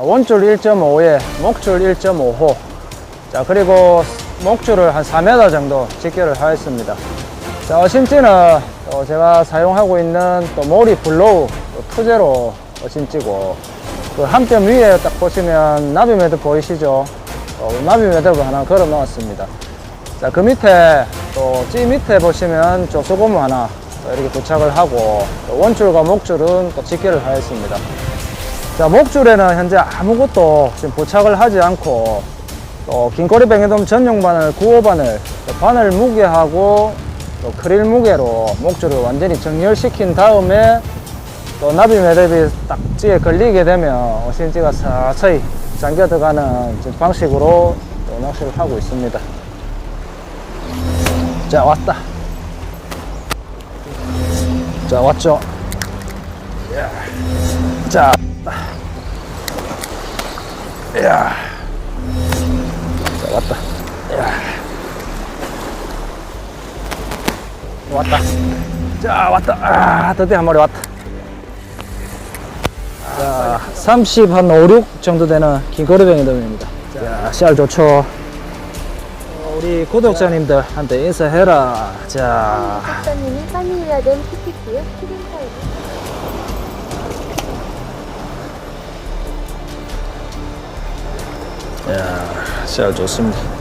원줄 1.5에 목줄 1.5호. 자, 그리고 목줄을 한 4m 정도 직결을 하였습니다. 자, 어신지는 또 제가 사용하고 있는 또 모리 블로우 또 투제로 어신지고 그 한 뼘 위에 딱 보시면 나비 매듭 보이시죠? 어, 나비 매듭을 하나 걸어 놓았습니다. 자, 그 밑에 또 찌 밑에 보시면 조소고무 하나 또 이렇게 도착을 하고 또 원줄과 목줄은 또 직결을 하였습니다. 자, 목줄에는 현재 아무것도 지금 부착을 하지 않고 또 긴꼬리 뱅에돔 전용 바늘 95바늘 또 바늘 무게하고 또 크릴 무게로 목줄을 완전히 정렬시킨 다음에 또 나비 매듭이 딱 찌에 걸리게 되면 어신지가 서서히 잠겨 들어가는 방식으로 또 낚시를 하고 있습니다. 자, 왔다. 자, 왔죠. 야. 자, 야. 자, 왔다. 야. 왔다. 자, 왔다. 아, 드디어 한 마리 왔다. 자, 30, 한 5, 6 정도 되는 긴거리뱅이 돔입니다. 자, 씨알 좋죠. 어, 우리 구독자님들한테 인사해라. 자, 작가님이 파밀리아덴 PPT요 키링 타입 야, 씨알 좋습니다.